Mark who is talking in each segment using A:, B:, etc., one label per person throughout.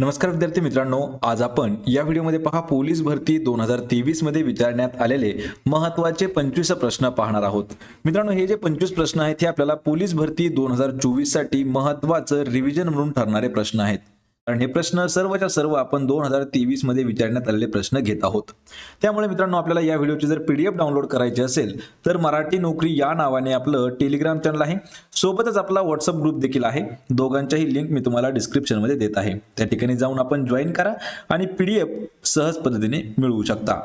A: नमस्कार विद्यार्थी मित्रांनो आज आपण या व्हिडिओमध्ये पहा पोलीस भरती दोन हजार तेवीसमध्ये विचारण्यात आलेले महत्त्वाचे पंचवीस प्रश्न पाहणार आहोत. मित्रांनो हे जे पंचवीस प्रश्न आहेत हे आपल्याला पोलीस भरती दोन हजार चोवीससाठी महत्वाचं रिव्हिजन म्हणून ठरणारे प्रश्न आहेत. कारण हे प्रश्न सर्वच्या सर्व आपण दोन हजार तेवीसमध्ये विचारण्यात आलेले प्रश्न घेत आहोत. त्यामुळे मित्रांनो आपल्याला या व्हिडिओची जर पीडीएफ डाउनलोड करायची असेल तर मराठी नोकरी या नावाने आपलं टेलिग्राम चॅनल आहे. सोबतच आपला व्हॉट्सअप ग्रुप देखील आहे. दोघांच्याही लिंक मी तुम्हाला डिस्क्रिप्शनमध्ये देत आहे. त्या ठिकाणी जाऊन आपण जॉईन करा आणि पीडीएफ सहज पद्धतीने मिळवू शकता.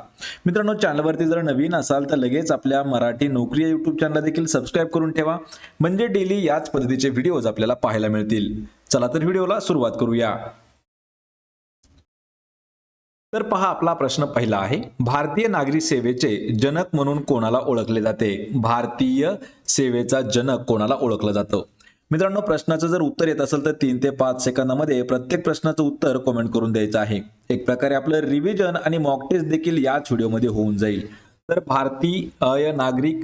A: मित्रांनो चॅनलवरती जर नवीन असाल तर लगेच आपल्या मराठी नोकरी या युट्यूब चॅनलला देखील सबस्क्राईब करून ठेवा. म्हणजे डेली याच पद्धतीचे व्हिडिओज आपल्याला पाहायला मिळतील. चला तर व्हिडिओला सुरुवात करूया. तर पहा आपला प्रश्न पहिला आहे भारतीय नागरी सेवेचे जनक म्हणून कोणाला ओळखले जाते? भारतीय सेवेचा जनक कोणाला ओळखलं जातं? मित्रांनो प्रश्नाचं जर उत्तर येत असेल तर तीन ते पाच सेकंदामध्ये प्रत्येक प्रश्नाचं उत्तर कमेंट करून द्यायचं आहे. एक प्रकारे आपलं रिव्हिजन आणि मॉक टेस्ट देखील याच व्हिडिओमध्ये होऊन जाईल. तर भारतीय नागरिक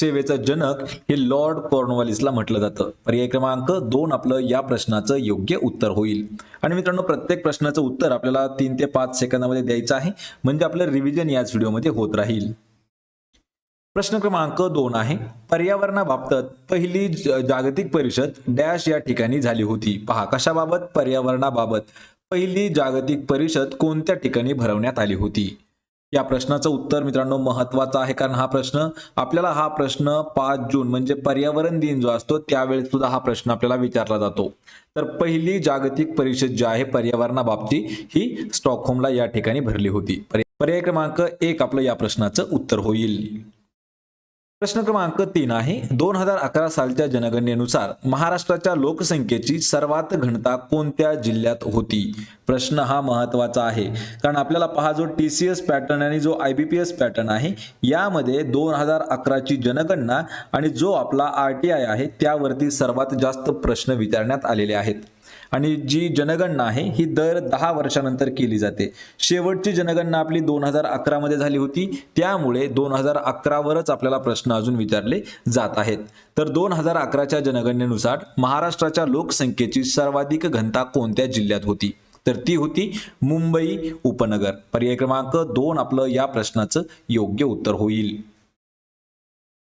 A: सेवेचा जनक हे लॉर्ड कॉर्नवॉलिसला म्हटलं जातं. पर्याय क्रमांक दोन आपलं या प्रश्नाचं योग्य उत्तर होईल. आणि मित्रांनो प्रत्येक प्रश्नाचं उत्तर आपल्याला तीन ते पाच सेकंदामध्ये द्यायचं आहे. म्हणजे आपलं रिव्हिजन याच व्हिडिओमध्ये होत राहील. प्रश्न क्रमांक दोन आहे पर्यावरणाबाबत पहिली जागतिक परिषद डॅश या ठिकाणी झाली होती. पहा कशाबाबत? पर्यावरणाबाबत. पहिली जागतिक परिषद कोणत्या ठिकाणी भरवण्यात आली होती? या प्रश्नाचं उत्तर मित्रांनो महत्वाचं आहे कारण हा प्रश्न आपल्याला हा प्रश्न पाच जून म्हणजे पर्यावरण दिन जो असतो त्यावेळेस सुद्धा हा प्रश्न आपल्याला विचारला जातो. तर पहिली जागतिक परिषद जी आहे पर्यावरणाबाबती ही स्टॉकहोमला या ठिकाणी भरली होती. पर्याय पर्याय क्रमांक एक आपलं या प्रश्नाचं उत्तर होईल. प्रश्न क्रमांक तीन आहे. दोन हजार अकरा सालच्या जनगणनेनुसार महाराष्ट्राच्या लोकसंख्येची सर्वात घनता कोणत्या जिल्ह्यात होती? प्रश्न हा महत्त्वाचा आहे. कारण आपल्याला पहा जो टी सी एस पॅटर्न आणि जो I B P S pattern आहे यामध्ये दोन हजार अकराची जनगणना आणि जो आपला आर टी आय आहे त्यावरती सर्वात जास्त प्रश्न विचारण्यात आलेले आहेत. आणि जी जनगणना आहे ही दर दहा वर्षानंतर केली जाते. शेवटची जनगणना आपली दोन हजार अकरामध्ये झाली होती. त्यामुळे दोन हजार अकरावरच आपल्याला प्रश्न अजून विचारले जात आहेत. तर दोन हजार अकराच्या जनगणनेनुसार महाराष्ट्राच्या लोकसंख्येची सर्वाधिक घनता कोणत्या जिल्ह्यात होती? तर ती होती मुंबई उपनगर. पर्याय क्रमांक दोन आपलं या प्रश्नाचं योग्य उत्तर होईल.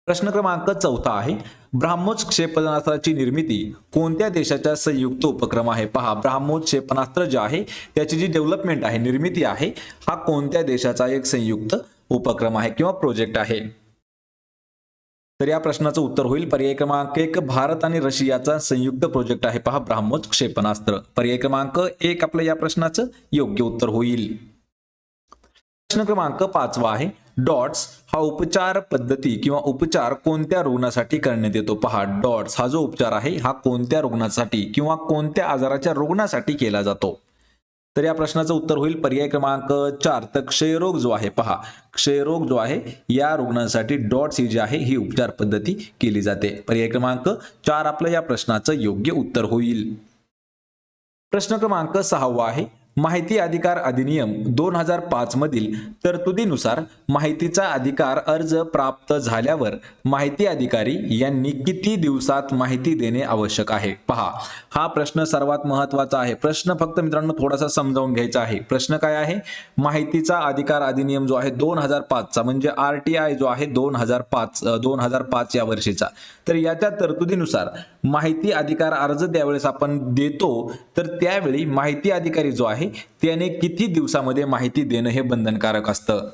A: प्रश्न क्रमांक चौथा आहे. ब्राह्मोस क्षेपणास्त्राची निर्मिती कोणत्या देशाच्या संयुक्त उपक्रम आहे? पहा ब्राह्मोस क्षेपणास्त्र जे आहे त्याची जी डेव्हलपमेंट आहे निर्मिती आहे हा कोणत्या देशाचा एक संयुक्त उपक्रम आहे किंवा प्रोजेक्ट आहे? तर या प्रश्नाचं उत्तर होईल. पर्याय क्रमांक एक भारत आणि रशियाचा संयुक्त प्रोजेक्ट आहे. पहा ब्राह्मोस क्षेपणास्त्र पर्याय क्रमांक एक आपलं या प्रश्नाचं योग्य उत्तर होईल. प्रश्न क्रमांक पाचवा आहे. डॉट्स हा उपचार पद्धती किंवा उपचार कोणत्या रुग्णासाठी करण्यात येतो? पहा डॉट्स हा जो उपचार आहे हा कोणत्या रुग्णासाठी किंवा कोणत्या आजाराच्या रुग्णासाठी केला जातो? तर या प्रश्नाचं उत्तर होईल पर्याय क्रमांक चार. तर क्षयरोग जो आहे पहा क्षयरोग जो आहे या रुग्णांसाठी डॉट्स ही जी आहे ही उपचार पद्धती केली जाते. पर्याय क्रमांक चार आपलं या प्रश्नाचं योग्य उत्तर होईल. प्रश्न क्रमांक सहावा आहे माहिती अधिकार अधिनियम दोन हजार पाच मधील तरतुदीनुसार माहितीचा अधिकार अर्ज प्राप्त झाल्यावर माहिती अधिकारी यांनी किती दिवसात माहिती देणे आवश्यक आहे? पहा हा प्रश्न सर्वात महत्त्वाचा आहे. प्रश्न फक्त मित्रांनो थोडासा समजावून घ्यायचा आहे. प्रश्न काय आहे? माहितीचा अधिकार अधिनियम जो आहे दोन हजार पाचचा म्हणजे आर टी आय जो आहे दोन हजार पाच दोन हजार पाच या वर्षीचा. तर याच्या तरतुदीनुसार माहिती अधिकार अर्ज त्यावेळेस आपण देतो तर त्यावेळी माहिती अधिकारी जो आहे त्याने किती दिवसामध्ये माहिती देणं हे बंधनकारक असतं?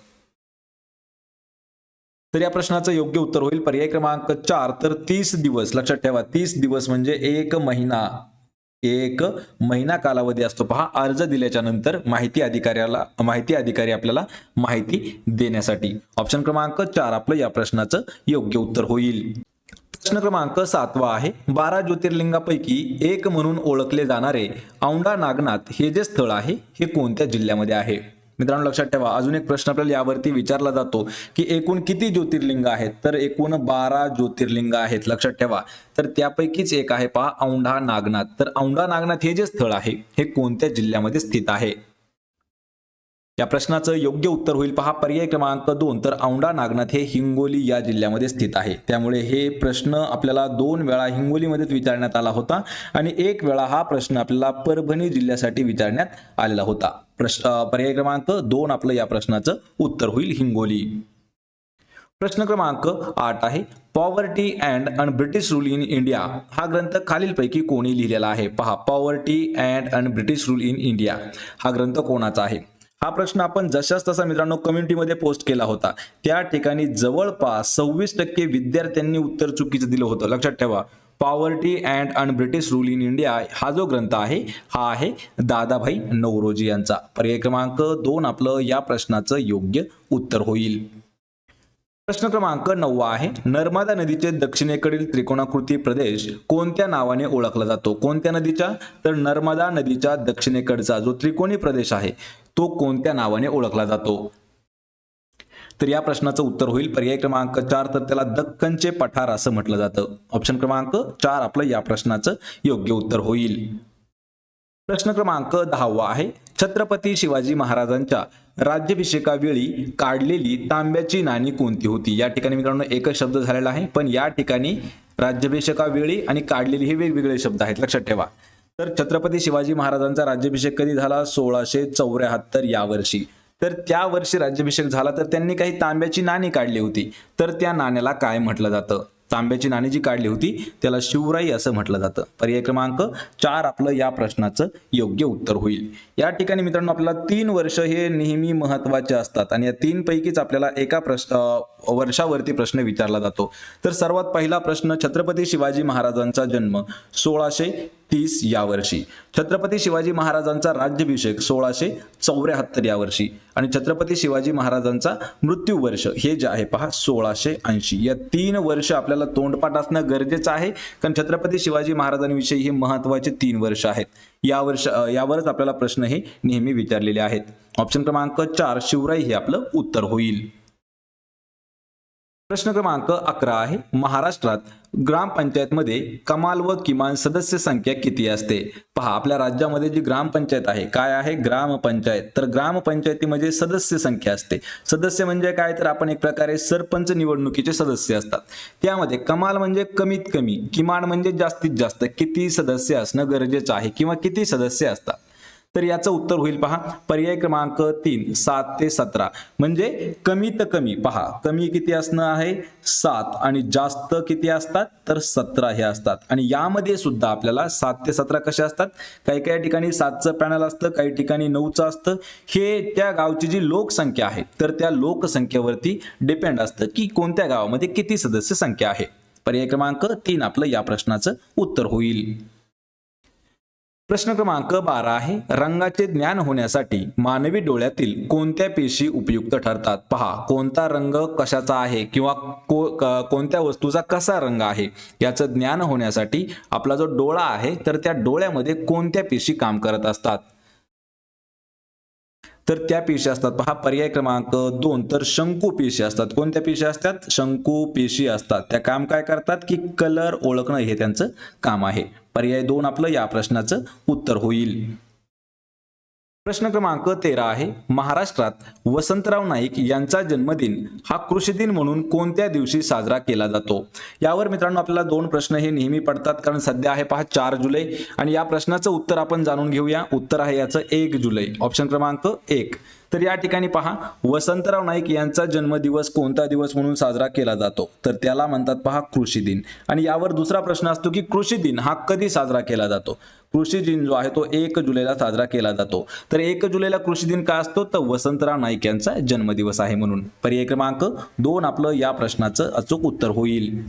A: तर या प्रश्नाचं योग्य उत्तर होईल. पर्याय क्रमांक चार तर तीस दिवस लक्षात ठेवा तीस दिवस म्हणजे एक महिना. एक महिना कालावधी असतो. पहा अर्ज दिल्याच्या नंतर माहिती अधिकाऱ्याला माहिती अधिकारी आपल्याला माहिती देण्यासाठी. ऑप्शन क्रमांक चार आपलं या प्रश्नाचं योग्य उत्तर होईल. प्रश्न क्रमांक सातवा आहे. बारा ज्योतिर्लिंगापैकी एक म्हणून ओळखले जाणारे औंढा नागनाथ हे जे स्थळ आहे हे कोणत्या जिल्ह्यामध्ये आहे? मित्रांनो लक्षात ठेवा अजून एक प्रश्न आपल्याला यावरती विचारला जातो की एकूण किती ज्योतिर्लिंग आहेत? तर एकूण बारा ज्योतिर्लिंग आहेत लक्षात ठेवा. तर त्यापैकीच एक आहे पहा औंढा नागनाथ. तर औंढा नागनाथ हे जे स्थळ आहे हे कोणत्या जिल्ह्यामध्ये स्थित आहे? या प्रश्नाचं योग्य उत्तर होईल. पहा पर्याय क्रमांक दोन तर औंढा नागनाथ हे हिंगोली या जिल्ह्यामध्ये स्थित आहे. त्यामुळे हे प्रश्न आपल्याला दोन वेळा हिंगोलीमध्येच विचारण्यात आला होता आणि एक वेळा हा प्रश्न आपल्याला परभणी जिल्ह्यासाठी विचारण्यात आलेला होता. प्रश्न पर्याय क्रमांक दोन आपलं या प्रश्नाचं उत्तर होईल हिंगोली. प्रश्न क्रमांक आठ आहे poverty and un British rule in India. हा ग्रंथ खालीलपैकी कोणी लिहिलेला आहे? पहा poverty and un British rule in India. हा ग्रंथ कोणाचा आहे? हा प्रश्न आपण जशाच तसा मित्रांनो कम्युनिटीमध्ये पोस्ट केला होता. त्या ठिकाणी जवळपास सव्वीस टक्के विद्यार्थ्यांनी उत्तर चुकीचं दिलं होतं. लक्षात ठेवा poverty and un British rule in India हा जो ग्रंथ आहे हा आहे दादाभाई नवरोजी यांचा. पर्याय क्रमांक दोन आपलं या प्रश्नाचं योग्य उत्तर होईल. प्रश्न क्रमांक नववा आहे नर्मदा नदीचे दक्षिणेकडील त्रिकोणाकृती प्रदेश कोणत्या नावाने ओळखला जातो? कोणत्या नदीच्या? तर नर्मदा नदीच्या दक्षिणेकडचा जो त्रिकोणी प्रदेश आहे तो कोणत्या नावाने ओळखला जातो? तर या प्रश्नाचं उत्तर होईल. पर्याय क्रमांक चार तर त्याला दक्कनचे पठार असं म्हटलं जातं. ऑप्शन क्रमांक चार आपलं या प्रश्नाचं योग्य उत्तर होईल. प्रश्न क्रमांक दहावा आहे. छत्रपती शिवाजी महाराजांच्या राज्याभिषेकावेळी काढलेली तांब्याची नाणी कोणती होती? या ठिकाणी मित्रांनो एकच शब्द झालेला आहे पण या ठिकाणी राज्याभिषेकावेळी आणि काढलेली हे वेगवेगळे शब्द आहेत. लक्षात ठेवा. तर छत्रपती शिवाजी महाराजांचा राज्याभिषेक कधी झाला? सोळाशे चौऱ्याहत्तर या वर्षी. तर त्या वर्षी राज्याभिषेक झाला तर त्यांनी काही तांब्याची नाणी काढली होती. तर त्या नाण्याला काय म्हटलं जातं? तांब्याची नाणी जी काढली होती त्याला शिवराई असं म्हटलं जातं. पर्याय क्रमांक चार आपलं या प्रश्नाचं योग्य उत्तर होईल. या ठिकाणी मित्रांनो आपल्याला तीन वर्ष हे नेहमी महत्त्वाचे असतात आणि या तीन पैकीच आपल्याला एका प्रश्न वर्षावरती प्रश्न विचारला जातो. तर सर्वात पहिला प्रश्न छत्रपती शिवाजी महाराजांचा जन्म सोळाशे तीस या वर्षी छत्रपती शिवाजी महाराजांचा राज्याभिषेक सोळाशे चौऱ्याहत्तर या वर्षी आणि छत्रपती शिवाजी महाराजांचा मृत्यू वर्ष हे जे आहे पहा सोळाशे ऐंशी. या तीन वर्ष आपल्याला तोंडपाठ असणं गरजेचं आहे कारण छत्रपती शिवाजी महाराजांविषयी हे महत्त्वाचे तीन वर्ष आहेत. या वर्ष यावरच आपल्याला प्रश्न हे नेहमी विचारलेले आहेत. ऑप्शन क्रमांक चार शिवराई हे आपलं उत्तर होईल. प्रश्न क्रमांक अकरा आहे. महाराष्ट्रात ग्रामपंचायतमध्ये कमाल व किमान सदस्य संख्या किती असते? पहा आपल्या राज्यामध्ये जी ग्रामपंचायत आहे काय आहे? ग्रामपंचायत. तर ग्रामपंचायतीमध्ये सदस्य संख्या असते. सदस्य म्हणजे काय? तर आपण एक प्रकारे सरपंच निवडणुकीचे सदस्य असतात. त्यामध्ये कमाल म्हणजे कमीत कमी किमान म्हणजे जास्तीत जास्त किती सदस्य असणं गरजेचं आहे किंवा किती सदस्य असतात? तर याचं उत्तर होईल पहा. पर्याय क्रमांक तीन सात ते सतरा. म्हणजे कमीत कमी. पहा कमी किती असणं आहे? सात. आणि जास्त किती असतात? तर सतरा हे असतात. आणि यामध्ये सुद्धा आपल्याला सात ते सतरा कसे असतात? काही काही ठिकाणी सातचं पॅनल असतं काही ठिकाणी नऊचं असतं. हे त्या गावची जी लोकसंख्या आहे तर त्या लोकसंख्येवरती डिपेंड असतं की कोणत्या गावामध्ये किती सदस्य संख्या आहे. पर्याय क्रमांक तीन आपलं या प्रश्नाचं उत्तर होईल. प्रश्न क्रमांक बारा आहे. रंगाचे ज्ञान होण्यासाठी मानवी डोळ्यातील कोणत्या पेशी उपयुक्त ठरतात? पहा कोणता रंग कशाचा आहे किंवा को क- कोणत्या वस्तूचा कसा रंग आहे? याचं ज्ञान होण्यासाठी आपला जो डोळा आहे तर त्या डोळ्यामध्ये कोणत्या पेशी काम करत असतात? तर त्या पेशी असतात. पहा पर्याय क्रमांक दोन तर शंकू पेशी असतात. कोणत्या पेशी असतात? शंकू पेशी असतात. त्या काम काय करतात? की कलर ओळखणं हे त्यांचं काम आहे. पर्याय दोन आपलं या प्रश्नाचं उत्तर होईल. प्रश्न क्रमांक तेरा आहे. महाराष्ट्रात वसंतराव नाईक यांचा जन्मदिन हा कृषी दिन म्हणून कोणत्या दिवशी साजरा केला जातो? यावर मित्रांनो आपल्याला दोन प्रश्न हे नेहमी पडतात कारण सध्या आहे पहा चार जुलै. आणि या प्रश्नाचं उत्तर आपण जाणून घेऊया. उत्तर आहे याचं एक जुलै. ऑप्शन क्रमांक एक. तर या ठिकाणी पहा वसंतराव नाईक यांचा जन्मदिवस कोणता दिवस म्हणून साजरा केला जातो? तर त्याला म्हणतात पहा कृषी दिन. आणि यावर दुसरा प्रश्न असतो की कृषी दिन हा कधी साजरा केला जातो? कृषी दिन जो आहे तो एक जुलैला साजरा केला जातो. तर एक जुलैला कृषी दिन का असतो? तर वसंतराव नाईक यांचा जन्मदिवस आहे म्हणून. पर्याय क्रमांक दोन आपलं या प्रश्नाचं अचूक उत्तर होईल.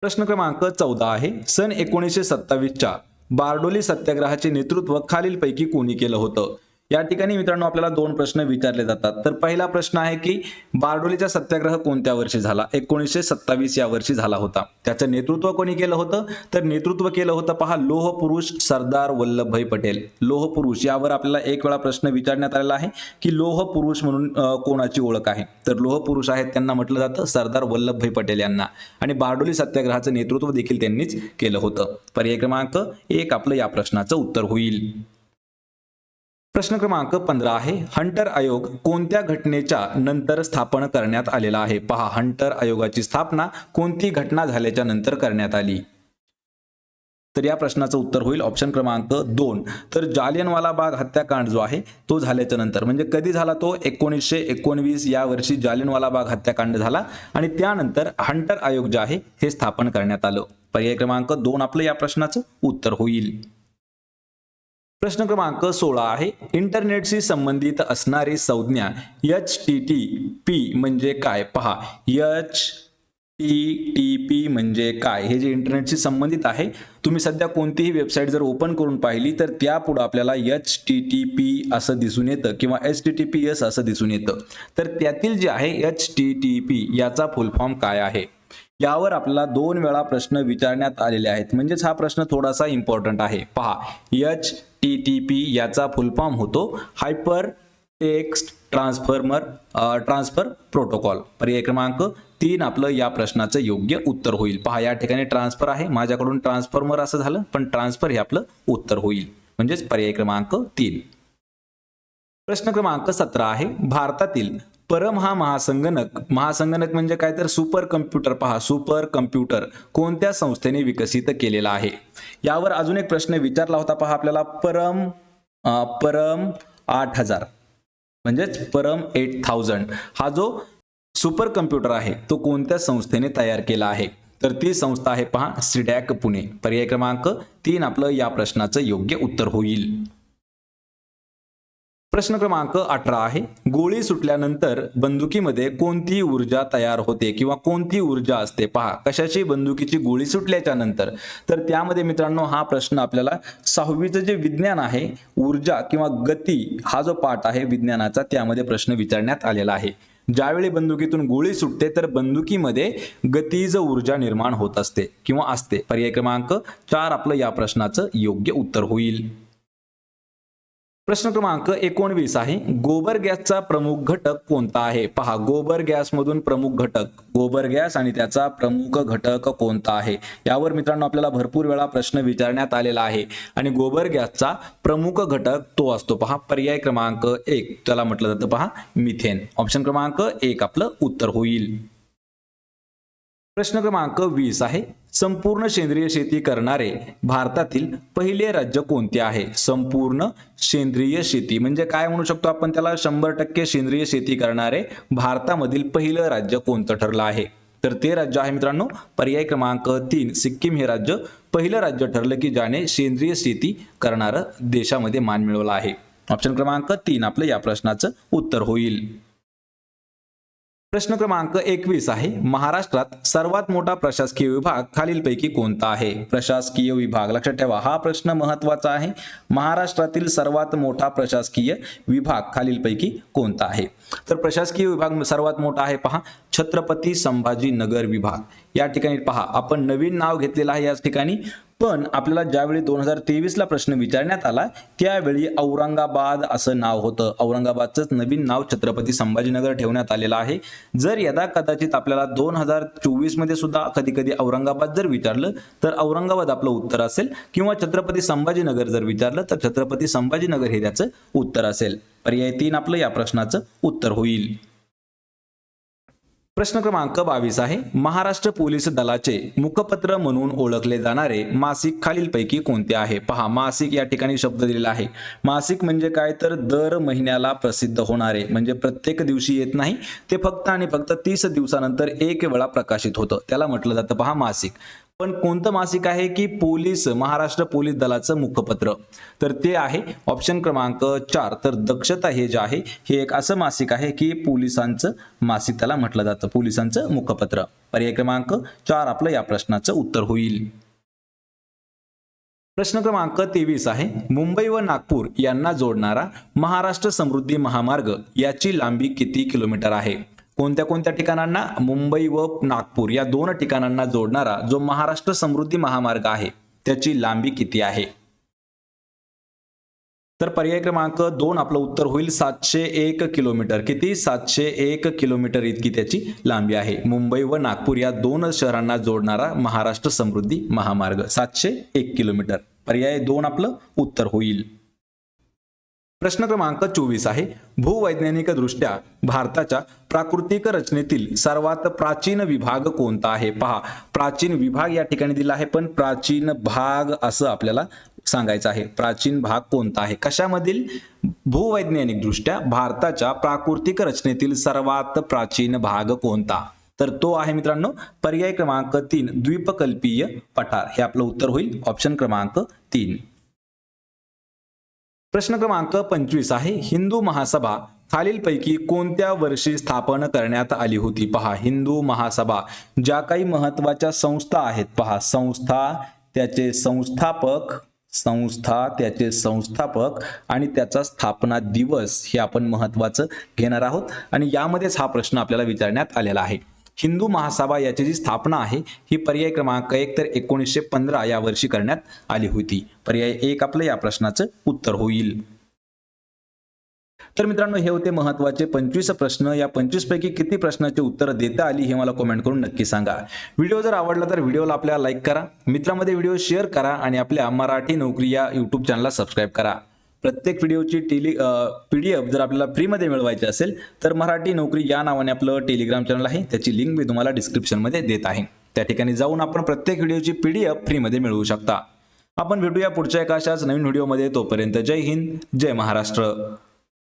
A: प्रश्न क्रमांक चौदा आहे. सन एकोणीसशे सत्तावीसच्या बारडोली सत्याग्रहाचे नेतृत्व खालीलपैकी कोणी केलं होतं? या ठिकाणी मित्रांनो आपल्याला दोन प्रश्न विचारले जातात. तर पहिला प्रश्न आहे की बारडोलीचा सत्याग्रह कोणत्या वर्षी झाला? एकोणीसशे सत्तावीस या वर्षी झाला होता. त्याचं नेतृत्व कोणी केलं होतं? तर नेतृत्व केलं होतं पहा लोह पुरुष सरदार वल्लभभाई पटेल. लोह पुरुष यावर आपल्याला एक वेळा प्रश्न विचारण्यात आलेला आहे की लोह पुरुष म्हणून कोणाची ओळख आहे? तर लोह पुरुष आहेत त्यांना म्हटलं जातं सरदार वल्लभभाई पटेल यांना. आणि बारडोली सत्याग्रहाचं नेतृत्व देखील त्यांनीच केलं होतं. पर्याय क्रमांक एक आपलं या प्रश्नाचं उत्तर होईल. प्रश्न क्रमांक पंधरा आहे. हंटर आयोग कोणत्या घटनेच्या नंतर स्थापन करण्यात आलेला आहे? पहा हंटर आयोगाची स्थापना कोणती घटना झाल्याच्यानंतर करण्यात आली? तर या प्रश्नाचं उत्तर होईल ऑप्शन क्रमांक दोन. तर जालियनवाला बाग हत्याकांड जो आहे तो झाल्याच्यानंतर. म्हणजे कधी झाला तो? एकोणीसशे एकोणवीस या वर्षी जालियनवाला बाग हत्याकांड झाला आणि त्यानंतर हंटर आयोग जे आहे हे स्थापन करण्यात आलं. पर्याय क्रमांक दोन आपलं या प्रश्नाचं उत्तर होईल. प्रश्न क्रमांक सोळा आहे. इंटरनेटशी संबंधित असणारी संज्ञा एच टी टी पी म्हणजे काय? पहा. एच टी टी पी म्हणजे काय? हे जे इंटरनेटशी संबंधित आहे तुम्ही सध्या कोणतीही वेबसाईट जर ओपन करून पाहिली तर त्यापुढं आपल्याला एच टी टी पी असं दिसून येतं किंवा H T T P S असं दिसून येतं. तर त्यातील जे आहे एच टी टी पी याचा फुल फॉर्म काय आहे? यावर आपल्याला दोन वेळा प्रश्न विचारण्यात आलेले आहेत. म्हणजेच हा प्रश्न थोडासा इम्पॉर्टंट आहे. पहा एच टी टी पी याचा फुल फॉर्म होतो. Hyper text transformer transfer protocol पर्याय क्रमांक तीन आपलं या प्रश्नाचं योग्य उत्तर होईल. पहा या ठिकाणी ट्रान्सफर आहे. माझ्याकडून ट्रान्सफॉर्मर असं झालं पण ट्रान्सफर हे आपलं उत्तर होईल. म्हणजेच पर्याय क्रमांक तीन. प्रश्न क्रमांक सतरा आहे. भारतातील परम हा महासंगणक महासंगणक म्हणजे काय तर सुपर कम्प्युटर पहा सुपर कम्प्युटर. कोणत्या संस्थेने विकसित केलेला आहे? यावर अजून एक प्रश्न विचारला होता पहा आपल्याला परम परम आठ हजार. म्हणजेच परम एट थाउजंड हा जो सुपर कम्प्युटर आहे तो कोणत्या संस्थेने तयार केला आहे? तर ती संस्था आहे पहा सिडॅक पुणे. पर्याय क्रमांक तीन आपलं या प्रश्नाचं योग्य उत्तर होईल. प्रश्न क्रमांक अठरा आहे. गोळी सुटल्यानंतर बंदुकीमध्ये कोणती ऊर्जा तयार होते किंवा कोणती ऊर्जा असते? पहा कशाची बंदुकीची गोळी सुटल्याच्या नंतर. तर त्यामध्ये मित्रांनो हा प्रश्न आपल्याला सहावीचं जे विज्ञान आहे ऊर्जा किंवा गती हा जो पाठ आहे विज्ञानाचा त्यामध्ये प्रश्न विचारण्यात आलेला आहे. ज्यावेळी बंदुकीतून गोळी सुटते तर बंदुकीमध्ये गतीज ऊर्जा निर्माण होत असते किंवा असते. पर्याय क्रमांक चार आपलं या प्रश्नाचं योग्य उत्तर होईल. प्रश्न क्रमांक एकोणवीस आहे. गोबर गॅसचा प्रमुख घटक कोणता आहे? पहा गोबर गॅसमधून प्रमुख घटक गोबर गॅस आणि त्याचा प्रमुख घटक कोणता आहे? यावर मित्रांनो आपल्याला भरपूर वेळा प्रश्न विचारण्यात आलेला आहे. आणि गोबर गॅसचा प्रमुख घटक तो असतो. पहा पर्याय क्रमांक एक. त्याला म्हटलं जातं पहा मिथेन. ऑप्शन क्रमांक एक आपलं उत्तर होईल. प्रश्न क्रमांक वीस आहे. संपूर्ण सेंद्रिय शेती करणारे भारतातील पहिले राज्य कोणते आहे? संपूर्ण सेंद्रिय शेती. म्हणजे काय म्हणू शकतो आपण त्याला? शंभर टक्के सेंद्रिय शेती करणारे भारतामधील पहिलं राज्य कोणतं ठरलं आहे? तर ते राज्य आहे मित्रांनो पर्याय क्रमांक तीन सिक्कीम हे राज्य पहिलं राज्य ठरलं की ज्याने सेंद्रिय शेती करणारं देशामध्ये मान मिळवला आहे. ऑप्शन क्रमांक तीन आपलं या प्रश्नाचं उत्तर होईल. प्रश्न क्रमांक एकवीस आहे. महाराष्ट्रात सर्वात मोठा प्रशासकीय विभाग खालीलपैकी कोणता आहे? प्रशासकीय विभाग लक्षात ठेवा हा प्रश्न महत्त्वाचा आहे. महाराष्ट्रातील सर्वात मोठा प्रशासकीय विभाग खालीलपैकी कोणता आहे? तर प्रशासकीय विभाग सर्वात मोठा आहे पहा. छत्रपती संभाजी नगर विभाग. या ठिकाणी पहा आपण नवीन नाव घेतलेलं आहे याच ठिकाणी. पण आपल्याला ज्यावेळी दोन हजार तेवीसला प्रश्न विचारण्यात आला त्यावेळी औरंगाबाद असं नाव होतं. औरंगाबादचंच नवीन नाव छत्रपती संभाजीनगर ठेवण्यात आलेलं आहे. जर यदा कदाचित आपल्याला दोन हजार चोवीसमध्ये सुद्धा कधी कधी औरंगाबाद जर विचारलं तर औरंगाबाद आपलं उत्तर असेल. किंवा छत्रपती संभाजीनगर जर विचारलं तर छत्रपती संभाजीनगर हे त्याचं उत्तर असेल. पर्याय तीन आपलं या प्रश्नाचं उत्तर होईल. प्रश्न क्रमांक बावीस आहे. महाराष्ट्र पोलीस दलाचे मुखपत्र म्हणून ओळखले जाणारे मासिक खालीलपैकी कोणते आहे? पहा मासिक या ठिकाणी शब्द दिलेला आहे. मासिक म्हणजे काय? तर दर महिन्याला प्रसिद्ध होणारे म्हणजे प्रत्येक दिवशी येत नाही. ते फक्त आणि फक्त तीस दिवसानंतर एक वेळा प्रकाशित होतं. त्याला म्हटलं जातं पहा मासिक. पण कोणतं मासिक आहे की पोलीस महाराष्ट्र पोलीस दलाचं मुखपत्र? तर ते आहे ऑप्शन क्रमांक चार. तर दक्षता हे जे आहे हे एक असं मासिक आहे की पोलिसांचं मासिक त्याला म्हटलं जातं पोलिसांचं मुखपत्र. पर्याय क्रमांक चार आपलं या प्रश्नाचं उत्तर होईल. प्रश्न क्रमांक तेवीस आहे. मुंबई व नागपूर यांना जोडणारा महाराष्ट्र समृद्धी महामार्ग याची लांबी किती किलोमीटर आहे? कोणत्या कोणत्या ठिकाणांना? मुंबई व नागपूर या दोन ठिकाणांना जोडणारा जो महाराष्ट्र समृद्धी महामार्ग आहे त्याची लांबी किती आहे? तर पर्याय क्रमांक दोन आपलं उत्तर होईल सातशे एक किलोमीटर. किती? सातशे एक किलोमीटर इतकी त्याची लांबी आहे. मुंबई व नागपूर या दोन शहरांना जोडणारा महाराष्ट्र समृद्धी महामार्ग सातशे एक किलोमीटर. पर्याय दोन आपलं उत्तर होईल. प्रश्न क्रमांक चोवीस आहे. भूवैज्ञानिक दृष्ट्या भारताच्या प्राकृतिक रचनेतील सर्वात प्राचीन विभाग कोणता आहे? पहा. प्राचीन विभाग या ठिकाणी दिला आहे पण प्राचीन भाग असं आपल्याला सांगायचं आहे. प्राचीन भाग कोणता आहे? कशामधील? भूवैज्ञानिक दृष्ट्या भारताच्या प्राकृतिक रचनेतील सर्वात प्राचीन भाग कोणता? तर तो आहे मित्रांनो पर्याय क्रमांक तीन द्वीपकल्पीय पठार. हे आपलं उत्तर होईल. ऑप्शन क्रमांक तीन. प्रश्न क्रमांक पंचवीस आहे. हिंदू महासभा खालीलपैकी कोणत्या वर्षी स्थापन करण्यात आली होती? पहा हिंदू महासभा. ज्या काही महत्त्वाच्या संस्था आहेत पहा. संस्था त्याचे संस्थापक संस्था त्याचे संस्थापक आणि त्याचा स्थापना दिवस हे आपण महत्वाचं घेणार आहोत. आणि यामध्येच हा प्रश्न आपल्याला विचारण्यात आलेला आहे. हिंदू महासभा याची जी स्थापना आहे ही पर्याय क्रमांक एक तर एकोणीसशे पंधरा या वर्षी करण्यात आली होती. पर्याय एक आपलं या प्रश्नाचं उत्तर होईल. तर मित्रांनो हे होते महत्त्वाचे पंचवीस प्रश्न. या पंचवीस पैकी किती प्रश्नाची उत्तर देता आली हे मला कमेंट करून नक्की सांगा. व्हिडिओ जर आवडला तर व्हिडिओला आपल्याला लाईक करा. मित्रांमध्ये व्हिडिओ शेअर करा आणि आपल्या मराठी नोकरी या युट्यूब चॅनलला सबस्क्राईब करा. प्रत्येक व्हिडिओची टेली पी डी एफ जर आपल्याला फ्रीमध्ये मिळवायची असेल तर मराठी नोकरी या नावाने आपलं टेलिग्राम चॅनल आहे. त्याची लिंक मी तुम्हाला डिस्क्रिप्शनमध्ये देत आहे. त्या ठिकाणी जाऊन आपण प्रत्येक व्हिडिओची पी डी एफ फ्रीमध्ये मिळवू शकता. आपण भेटूया पुढच्या एका अशाच नवीन व्हिडिओमध्ये. तोपर्यंत जय हिंद जय महाराष्ट्र.